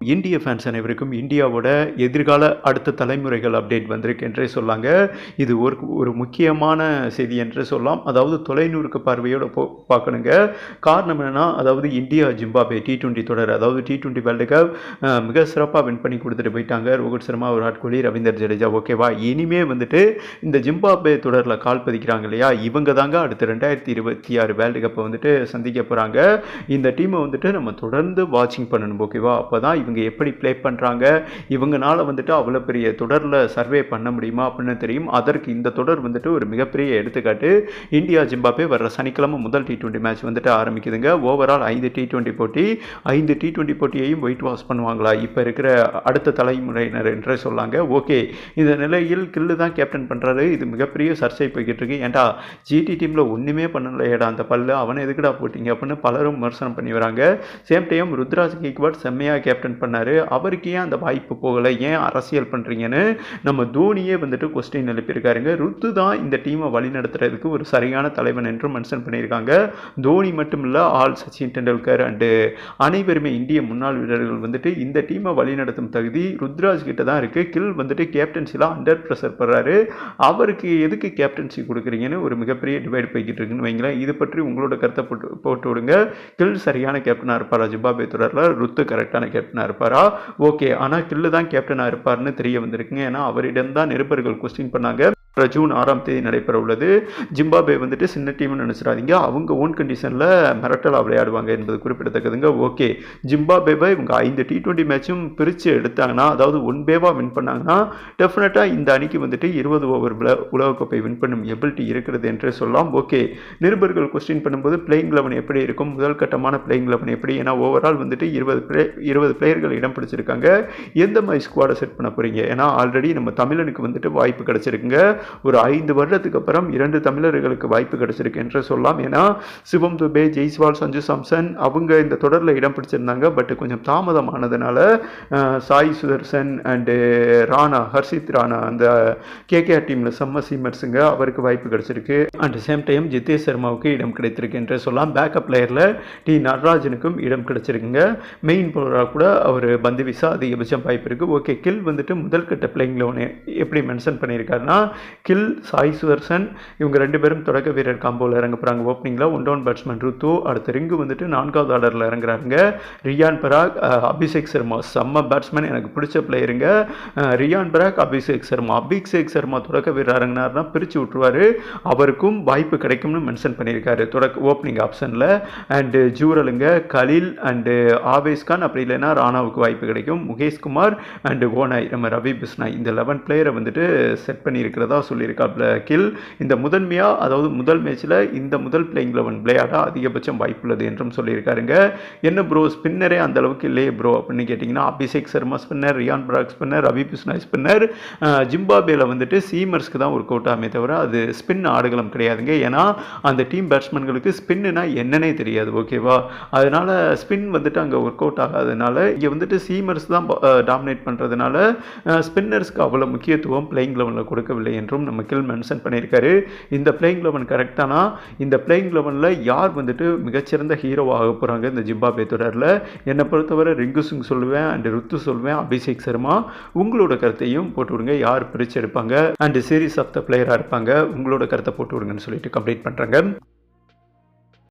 இந்திய ஃபேன்ஸ் அனைவருக்கும் இந்தியாவோட எதிர்கால அடுத்த தலைமுறைகள் அப்டேட் வந்திருக்கு என்றே சொல்லாங்க. இது ஒரு ஒரு முக்கியமான செய்தி என்று சொல்லலாம். அதாவது தொலைநூறுக்கு பார்வையோட போ பார்க்கணுங்க. காரணம் என்னன்னா அதாவது இந்தியா ஜிம்பாபே டி டுவெண்ட்டி தொடர் அதாவது டி டுவெண்ட்டி வேர்ல்டு கப் மிக சிறப்பாக வின் பண்ணி கொடுத்துட்டு போயிட்டாங்க. ரோஹித் சர்மா விராட் கோலி ரவீந்தர் ஜடேஜா ஓகேவா இனிமே வந்துட்டு இந்த ஜிம்பாபே தொடரில் கால் பதிக்கிறாங்க இல்லையா? இவங்க தாங்க அடுத்த ரெண்டாயிரத்தி இருபத்தி ஆறு வேர்ல்டு கப்பை வந்துட்டு சந்திக்க போகிறாங்க இந்த டீமை வந்துட்டு நம்ம தொடர்ந்து வாட்சிங் பண்ணணும் ஓகேவா அப்போ தான் இவங்க எப்படி ப்ளே பண்ணுறாங்க இவங்கனால வந்துட்டு அவ்வளோ பெரிய தொடரில் சர்வே பண்ண முடியுமா அப்படின்னு தெரியும். அதற்கு இந்த தொடர் வந்துட்டு ஒரு மிகப்பெரிய எடுத்துக்காட்டு. இந்தியா ஜிம்பாபே வர்ற சனிக்கிழமை முதல் டி டுவெண்ட்டி மேட்ச் வந்துட்டு ஆரம்பிக்குதுங்க. ஓவரால் ஐந்து டி டுவெண்ட்டி போட்டி ஐந்து டி டுவெண்ட்டி போட்டியையும் ஒயிட் வாஷ் பண்ணுவாங்களா? இப்போ இருக்கிற அடுத்த தலைமுறையினர் என்றே சொல்லாங்க. ஓகே இந்த நிலையில் கில்லு தான் கேப்டன் பண்ணுறாரு இது மிகப்பெரிய சர்ச்சை போய்கிட்டு இருக்கு ஏன்டா ஜிடி டீமில் ஒன்றுமே பண்ணலையேடா அந்த பல்லு. அவனை எதுக்குடா போட்டிங்க அப்படின்னு பலரும் விமர்சனம் பண்ணி வராங்க. சேம் டைம் ருத்ராஜ் கேக்வாட் செம்மையாக கேப்டன் பண்ணார். அவருக்கு ஏன் அந்த வாய்ப்பு போகலை? ஏன் அரசியல் பண்ணுறீங்கன்னு நம்ம தோனியே வந்துட்டு கொஸ்டின் எழுப்பியிருக்காருங்க. ருத்து தான் இந்த டீமை வழிநடத்துறதுக்கு ஒரு சரியான தலைவன் என்றும் மென்ஷன் பண்ணியிருக்காங்க. தோனி மட்டும் இல்லை ஆல் சச்சின் டெண்டுல்கர் அண்டு அனைவருமே இந்திய முன்னாள் வீரர்கள் வந்துட்டு இந்த டீமை வழிநடத்தும் தகுதி ருத்ராஜ் கிட்ட தான் இருக்குது கில் வந்துட்டு கேப்டன்சிலாம் அண்டர் ப்ரெஷர் படுறாரு. அவருக்கு எதுக்கு கேப்டன்சி கொடுக்குறீங்கன்னு ஒரு மிகப்பெரிய டிவைட் போய்கிட்டு இருக்குன்னு வைங்களேன். இது பற்றி உங்களோட கருத்தை போட்டு போட்டு விடுங்க. கில் சரியான கேப்டனாக இருப்பார்? ஜிம்பாபே தொடரில் ருத்து கரெக்டான கேப்டனாக இருப்பாரா? ஓகே ஆனால் கில்லு தான் கேப்டனாக இருப்பார்னு தெரிய வந்திருக்குங்க. ஏன்னா அவரிடம் தான் நிருபர்கள் கொஸ்டின் பண்ணாங்க. ஜூன் ஆறாம் தேதி நடைபெற உள்ளது. ஜிம்பாபே வந்துட்டு சின்ன டீம்னு நினச்சிடாதீங்க. அவங்க ஓன் கண்டிஷனில் மிரட்டலாக விளையாடுவாங்க என்பது குறிப்பிடத்தக்கதுங்க. ஓகே. ஜிம்பாபேவை இவங்க ஐந்து டி டுவெண்ட்டி மேட்சும் பிரித்து எடுத்தாங்கன்னா அதாவது ஒன் பேவாக வின் பண்ணாங்கன்னா டெஃபினட்டாக இந்த அணிக்கு வந்துட்டு இருபது ஓவர் உலகக்கோப்பை வின் பண்ணும் எபிலிட்டி இருக்கிறது என்றே சொல்லலாம். ஓகே. நிருபர்கள் கொஸ்டின் பண்ணும்போது பிளேயிங் லெவன் எப்படி இருக்கும்? முதல் கட்டமான பிளேயிங் லெவன் எப்படி? ஏன்னா ஓவரால் வந்துட்டு இருபது பிளே இருபது பிளேயர்கள் இடம் பிடிச்சிருக்காங்க. எந்த மாதிரி ஸ்குவாடை செட் பண்ண போகிறீங்க ஏன்னா ஆல்ரெடி நம்ம தமிழனுக்கு வந்துட்டு வாய்ப்பு கிடச்சிருக்குங்க. ஒரு ஐந்து வருடத்துக்கு அப்புறம் இரண்டு தமிழர்களுக்கு வாய்ப்பு கிடைச்சிருக்கு என்று சொல்லலாம். ஏன்னா சிவம் துபே ஜெய்ஸ்வால் சஞ்சு சாம்சன் அவங்க இந்த தொடரில் இடம் பிடிச்சிருந்தாங்க. பட் கொஞ்சம் தாமதமானதுனால சாய் சுதர்சன் அண்டு ராணா ஹர்ஷித் ராணா அந்த கேகேஆர் டீமில் செம்ம சீமர்ஸுங்க அவருக்கு வாய்ப்பு கிடைச்சிருக்கு. அட் சேம் டைம் ஜிதேஷ் சர்மாவுக்கு இடம் கிடைத்திருக்கு என்று சொல்லலாம். பேக்கப் பிளேயரில் டி நடராஜனுக்கும் இடம் கிடைச்சிருக்குங்க. மெயின் பவுலராக கூட அவர் பந்து வீச அதிகபட்சம் வாய்ப்பு இருக்குது ஓகே கில் வந்துட்டு முதல் கட்ட பிளேயிங்கில் ஒன்று எப்படி மென்ஷன் பண்ணியிருக்காருன்னா கில் சாய் சுவர்சன் இவங்க ரெண்டு பேரும் தொடக்க வீரர் காம்போவில் இறங்க போகிறாங்க ஓப்பனிங்கில் ஒன் டவுன் பேட்ஸ்மேன் ருத்து அடுத்த ரிங்கு வந்துட்டு நான்காவது ஆர்டரில் இறங்குறாங்க ரியான் பராக் அபிஷேக் சர்மா. செம்ம பேட்ஸ்மேன் எனக்கு பிடிச்ச பிளேயருங்க ரியான் பராக் அபிஷேக் சர்மா. அபிஷேக் சர்மா தொடக்க வீரர் இறங்கினார்னா பிரித்து விட்டுருவார். அவருக்கும் வாய்ப்பு கிடைக்கும்னு மென்ஷன் பண்ணியிருக்காரு தொடக்க ஓப்பனிங் ஆப்ஷனில் அண்டு ஜூரலுங்க கலில் அண்டு ஆவேஸ்கான் அப்படி இல்லைன்னா ராணாவுக்கு வாய்ப்பு கிடைக்கும். முகேஷ் குமார் அண்டு ஓனாய் நம்ம ரவி பிஸ்னாய் இந்த லெவன் பிளேயரை வந்துட்டு செட் பண்ணியிருக்கிறதா சொல்லியிருக்காப்ல கில் இந்த முதன்மையாக அதாவது முதல் மேட்ச்சில் இந்த முதல் பிளேயிங் லெவன் விளையாட அதிகபட்சம் வாய்ப்புள்ளது என்றும் சொல்லியிருக்காருங்க. என்ன ப்ரோ ஸ்பின்னரே அந்த அளவுக்கு இல்லையே ப்ரோ அப்படின்னு கேட்டிங்கன்னா Abhishek Sharma spinner Riyan Parag spinner Ravi Bishnoi spinner ஜிம்பாபேல வந்துட்டு சீமர்ஸ்க்கு தான் ஒரு கோட்டாமே தவிர அது ஸ்பின் ஆடுகளம் கிடையாதுங்க. ஏன்னா அந்த டீம் பேட்ஸ்மேன்களுக்கு ஸ்பின்னுனா என்னன்னே தெரியாது ஓகேவா அதனால ஸ்பின் வந்துட்டு அங்கே ஒர்க் அவுட் ஆகாதனால இங்கே வந்துட்டு சீமர்ஸ் தான் டாமினேட் பண்ணுறதுனால ஸ்பின்னர்ஸ்க்கு அவ்வளோ முக்கியத்துவம் பிளேயிங் லெவனில் கொடுக்கவில்லை என்று என்றும் நம்ம கில் மென்ஷன் பண்ணியிருக்காரு. இந்த பிளேயிங் லெவன் கரெக்டானா இந்த பிளேயிங் லெவனில் யார் வந்துட்டு மிகச்சிறந்த ஹீரோவாக போகிறாங்க இந்த ஜிம்பாபே தொடரில்? என்னை பொறுத்தவரை ரிங்கு சிங் சொல்லுவேன் அண்ட் ருத்து சொல்லுவேன் அபிஷேக் சர்மா. உங்களோட கருத்தையும் போட்டு விடுங்க. யார் பிரித்து எடுப்பாங்க? அண்ட் சீரீஸ் ஆஃப் த பிளேயராக இருப்பாங்க. உங்களோட கருத்தை போட்டு விடுங்கன்னு சொல்லிட்டு கம்ப்ளீட் பண்ணுறாங்க